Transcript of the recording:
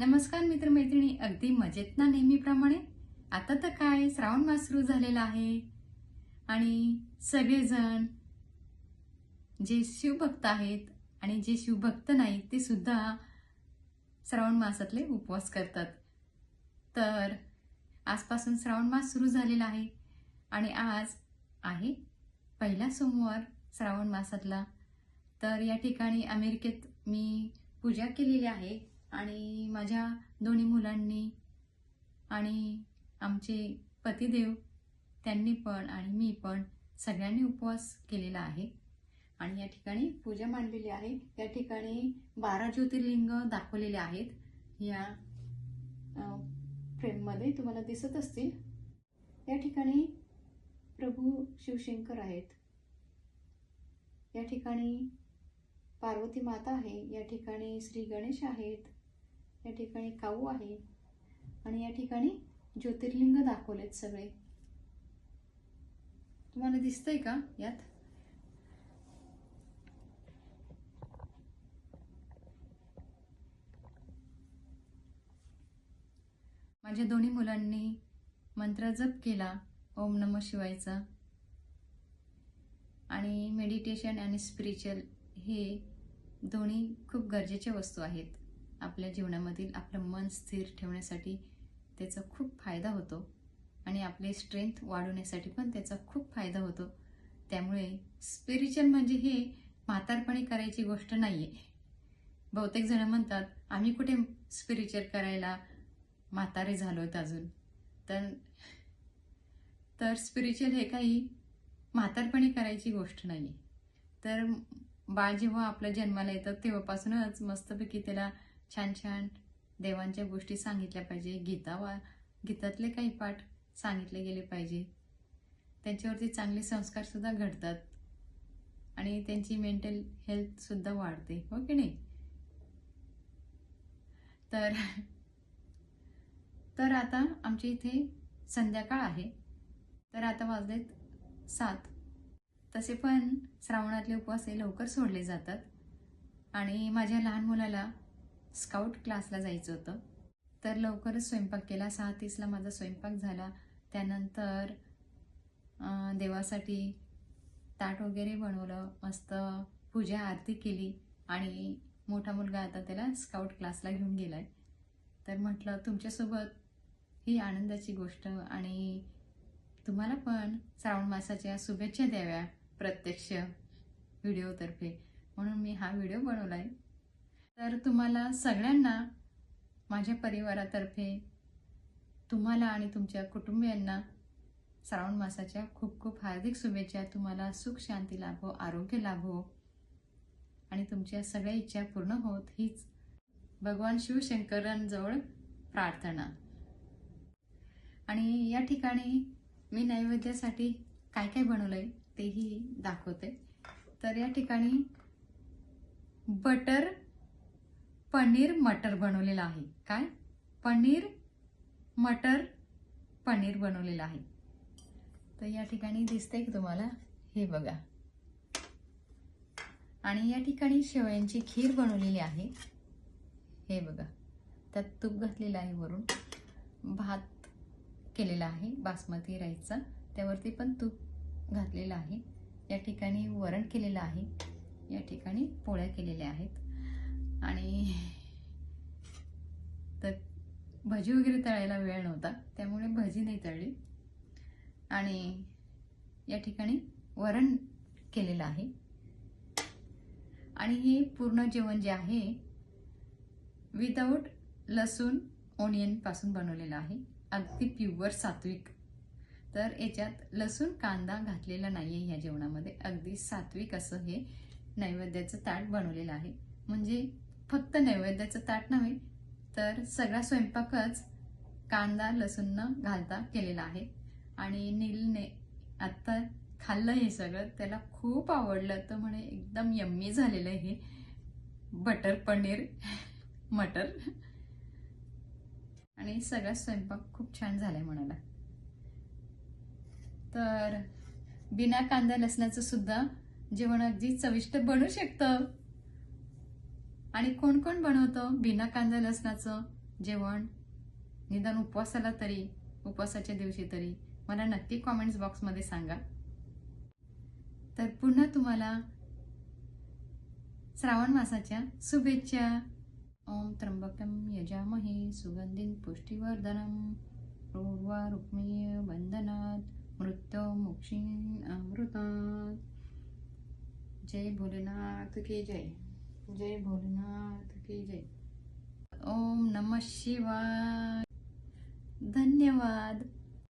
नमस्कार मित्रमैत्रिणी अगदी मजेत ना नेहमीप्रमाणे? आता तर काय? श्रावण मास सुरू झालेला आहे. आणि सगळेजण जे शिवभक्त आहेत आणि जे शिवभक्त नाहीत ते सुद्धा श्रावण मासातले उपवास करतात. तर आजपासून श्रावण मास सुरू झालेला आहे. आणि आज आहे पहिला सोमवार श्रावण मासातला. तर या ठिकाणी अमेरिकेत मी पूजा केलेली आहे. आणि माझ्या दोन्ही मुलांनी आणि आमचे पतिदेव त्यांनी पण आणि मी पण सगळ्यांनी उपवास केलेला आहे. आणि या ठिकाणी पूजा मांडलेली आहे. या ठिकाणी बारा ज्योतिर्लिंग दाखवलेले आहेत. या फ्रेममध्ये तुम्हाला दिसत असतील. या ठिकाणी प्रभू शिवशंकर आहेत. या ठिकाणी पार्वती माता आहे. या ठिकाणी श्री गणेश आहेत. या ठिकाणी काऊ आहे आणि या ठिकाणी ज्योतिर्लिंग दाखवलेत सगळे. तुम्हाला दिसतंय का यात? माझ्या दोन्ही मुलांनी मंत्र जप केला ओम नम शिवायचा. आणि मेडिटेशन आणि स्पिरिच्युअल हे दोन्ही खूप गरजेच्या वस्तू आहेत. आपल्या जीवनामधील आपलं मन स्थिर ठेवण्यासाठी त्याचा खूप फायदा होतो. आणि आपली स्ट्रेंथ वाढवण्यासाठी पण त्याचा खूप फायदा होतो. त्यामुळे स्पिरिच्युअल म्हणजे हे म्हातारपणी करायची गोष्ट नाही आहे बहुतेक जण म्हणतात आम्ही कुठे स्पिरिच्युअल करायला म्हातारे झालो आहेत अजून? तर तर स्पिरिच्युअल हे काही म्हातारपणी करायची गोष्ट नाही आहे तर बाळ जेव्हा आपल्या जन्माला येतं तेव्हापासूनच मस्तपैकी त्याला छान छान देवांच्या गोष्टी सांगितल्या पाहिजे. गीता वा गीतातले काही पाठ सांगितले गेले पाहिजे. त्यांच्यावरती चांगले संस्कारसुद्धा घडतात. आणि त्यांची मेंटल हेल्थसुद्धा वाढते. हो की नाही? तर तर आता आमच्या इथे संध्याकाळ आहे. तर आता वाजलेत सात. तसे पण श्रावणातले उपवास हे लवकर सोडले जातात. आणि माझ्या लहान मुलाला स्काउट क्लासला जायचं होतं. तर लवकरच स्वयंपाक केला. सहा तीसला माझा स्वयंपाक झाला. त्यानंतर देवासाठी ताट वगैरे बनवलं. मस्त पूजा आरती केली. आणि मोठा मुलगा आता त्याला स्काउट क्लासला घेऊन गेलाय. तर म्हटलं तुमच्यासोबत ही आनंदाची गोष्ट आणि तुम्हाला पण श्रावण मासाच्या शुभेच्छा द्याव्या प्रत्यक्ष व्हिडिओतर्फे. म्हणून मी हा व्हिडिओ बनवला आहे तर तुम्हाला सगळ्यांना माझ्या परिवारातर्फे तुम्हाला आणि तुमच्या कुटुंबियांना श्रावण मासाच्या खूप खूप हार्दिक शुभेच्छा. तुम्हाला सुख शांती लाभो आरोग्य लाभो. आणि तुमच्या सगळ्या इच्छा पूर्ण होत हीच भगवान शिवशंकरांजवळ प्रार्थना. आणि या ठिकाणी मी नैवेद्यासाठी काय काय बनवलंय तेही दाखवते. तर या ठिकाणी बटर पनीर मटर बनवलेलं आहे. काय? पनीर मटर पनीर बनवलेलं आहे. तर या ठिकाणी दिसतंय की तुम्हाला? हे बघा. आणि या ठिकाणी शेवयांची खीर बनवलेली आहे. हे बघा. त्यात तूप घातलेलं आहे वरून. भात केलेला आहे. बासमती राईसचा त्यावरती पण तूप घातलेलं आहे. या ठिकाणी वरण केलेलं आहे. या ठिकाणी पोळ्या केलेल्या आहेत. आणि तर भजी वगैरे तळायला वेळ नव्हता त्यामुळे भजी नाही तळली. आणि या ठिकाणी वरण केलेलं आहे. आणि हे पूर्ण जेवण जे आहे विदाऊट लसूण ओनियनपासून बनवलेलं आहे. अगदी प्युअर सात्विक. तर याच्यात लसूण कांदा घातलेला नाही आहे ह्या जेवणामध्ये. अगदी सात्विक असं हे नैवेद्याचं ताट बनवलेलं आहे. म्हणजे फक्त नैवेद्याचं ताट नव्हे तर सगळा स्वयंपाकच कांदा लसूण न घालता केलेला आहे. आणि नीलने आत्ता खाल्लं हे सगळं त्याला खूप आवडलं. तर म्हणे एकदम यम्मी झालेलं आहे हे. बटर पनीर मटर. आणि सगळा स्वयंपाक खूप छान झालाय म्हणाला. तर बिना कांदा लसणाचं सुद्धा जेवण अगदी चविष्ट बनू शकतं. आणि कोण कोण बनवतं? बिना कांदा लसणाचं जेवण? निदान उपवासाला तरी उपवासाच्या दिवशी तरी. मला नक्की कॉमेंट्स बॉक्समध्ये सांगा. तर पुन्हा तुम्हाला श्रावण मासाच्या शुभेच्छा. ओम त्र्यंबकम यजामहे सुगंधिं पुष्टीवर्धनम रोडवा रुक्मीय बंधनात मृत्यू मोक्षी अमृतात. जय भोलेनाथ की जय. जय भोलेनाथ की जय. ओम नमः शिवाय. धन्यवाद.